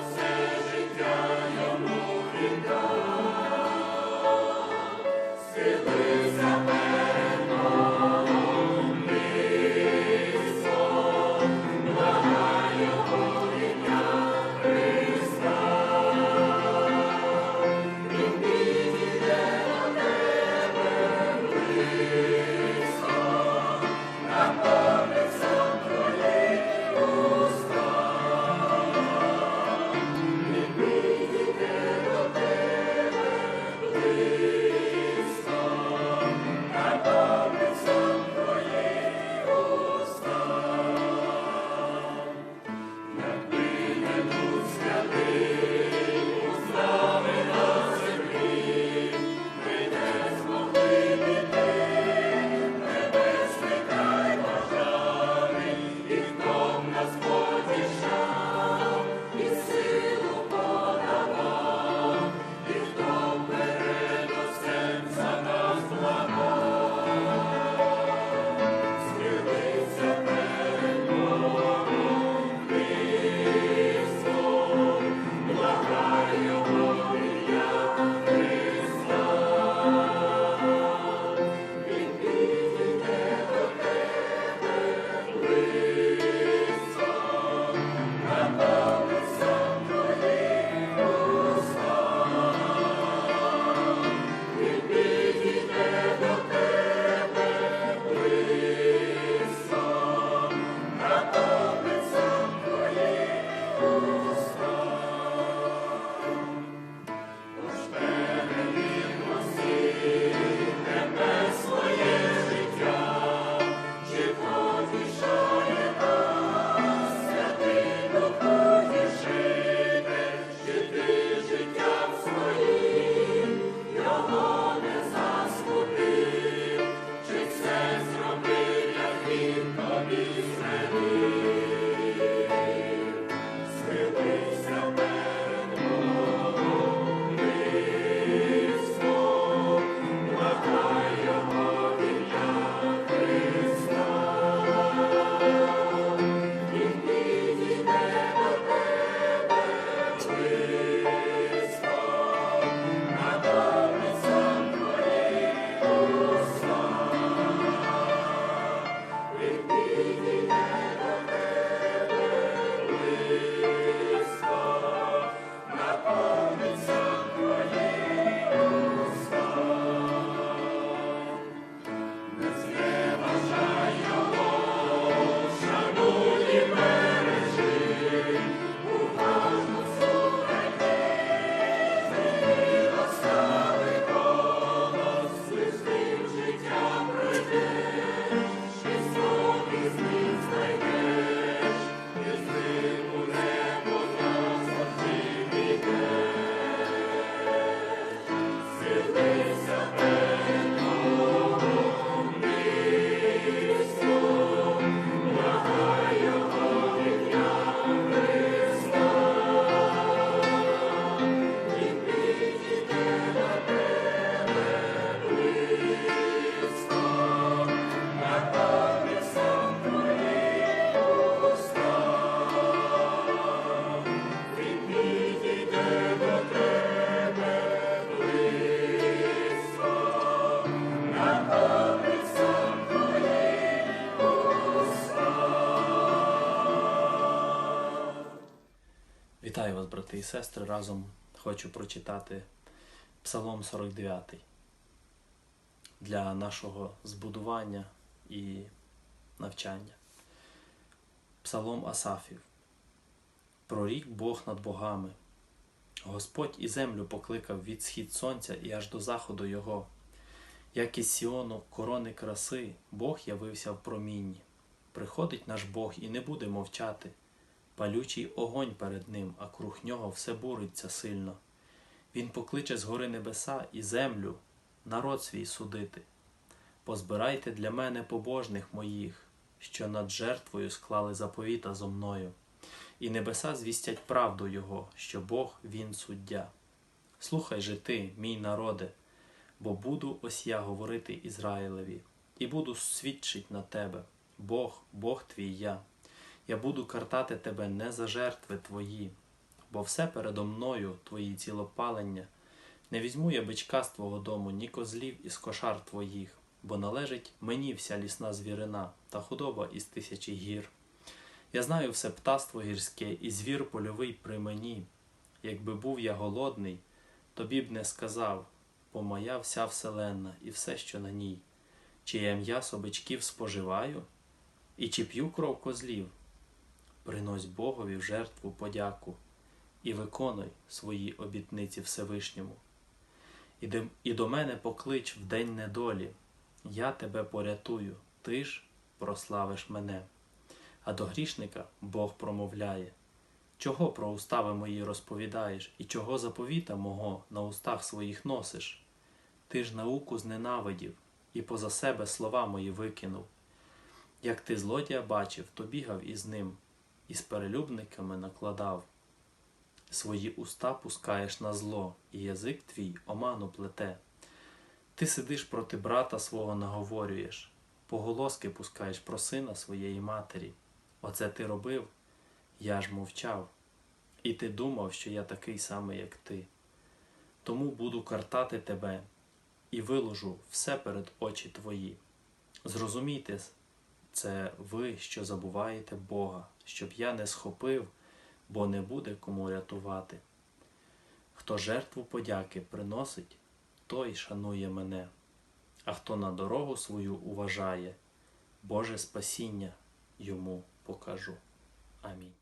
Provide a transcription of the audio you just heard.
Все життя йому віддав. Вас, брати і сестри. Разом хочу прочитати Псалом 49 для нашого збудування і навчання. Псалом Асафів. Прорік Бог над богами. Господь і землю покликав від схід сонця і аж до заходу його. Як із Сіону корони краси, Бог явився в промінні. Приходить наш Бог і не буде мовчати. Палючий огонь перед ним, а круг нього все буриться сильно. Він покличе з гори небеса і землю, народ свій судити. Позбирайте для мене побожних моїх, що над жертвою склали заповіта зо мною, і небеса звістять правду Його, що Бог він суддя. Слухай же ти, мій народе, бо буду ось я говорити Ізраїлеві, і буду свідчить на тебе, Бог, Бог твій я. Я буду картати тебе не за жертви твої, бо все передо мною твої цілопалення. Не візьму я бичка з твого дому, ні козлів із кошар твоїх, бо належить мені вся лісна звірина та худоба із тисячі гір. Я знаю все птаство гірське, і звір польовий при мені. Якби був я голодний, тобі б не сказав, бо моя вся вселенна і все, що на ній. Чи я м'ясо бичків споживаю, і чи п'ю кров козлів. Принось Богові в жертву подяку і виконуй свої обітниці Всевишньому. І, до мене поклич в день недолі, я тебе порятую, ти ж прославиш мене. А до грішника Бог промовляє, чого про устави мої розповідаєш, і чого заповіта мого на устах своїх носиш? Ти ж науку зненавидів і поза себе слова мої викинув. Як ти злодія бачив, то бігав із ним і з перелюбниками накладав. Свої уста пускаєш на зло, і язик твій оману плете. Ти сидиш проти брата свого наговорюєш, поголоски пускаєш про сина своєї матері. Оце ти робив, я ж мовчав, і ти думав, що я такий самий, як ти. Тому буду картати тебе і виложу все перед очі твої. Зрозумійте це ви, що забуваєте Бога, щоб я не схопив, бо не буде кому рятувати. Хто жертву подяки приносить, той шанує мене, а хто на дорогу свою уважає, Боже спасіння йому покажу. Амінь.